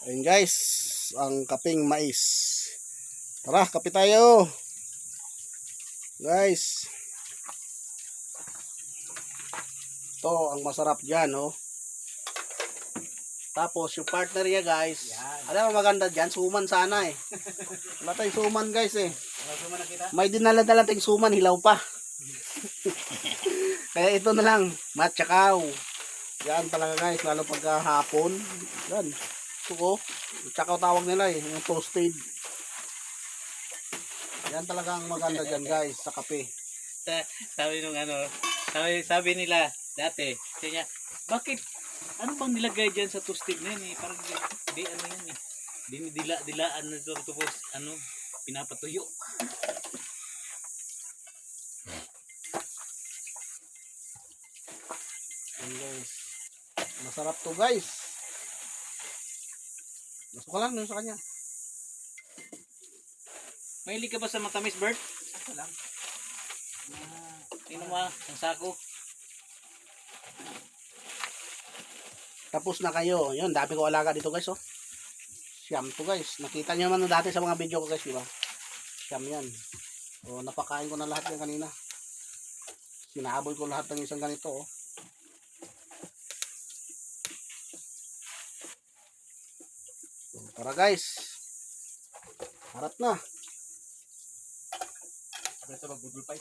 Ayun guys, ang kaping mais. Tara, kape tayo. Guys. Ito, ang masarap dyan, oh. Tapos, yung partner niya, guys. Yan. Alam mo maganda dyan? Suman sana, eh. Wala tayong suman, guys, eh. Ano suman na kita? May dinala-dala tayong suman, hilaw pa. Kaya ito na lang, matchakaw. Yan talaga guys, lalo pagka hapon. Yan. Ko. Tsakaw tawag nila eh, yung toasted. Yan talaga ang maganda dyan guys, sa kape. Sa- sabi nung ano, sabi, sabi nila dati, sabi niya, bakit, ano bang nilagay dyan sa toasted na yun eh? Parang di, ano yan eh. Dinidila-dilaan na ito tapos ano, pinapatuyo. Guys. Masarap to guys. Gusto ko lang dun sa kanya. Mahilig ka ba sa matamis, Bert? Ako lang. Ah, ah, ang sako. Tapos na kayo. Yun, dami ko alaga dito guys oh. Siyam to guys. Nakita niyo naman dati sa mga video ko guys, di ba? Siyam yan. O, napakain ko na lahat yan kanina. Sinahabol ko lahat ng isang ganito oh. Tara guys. Harap na. Sa magbudol pa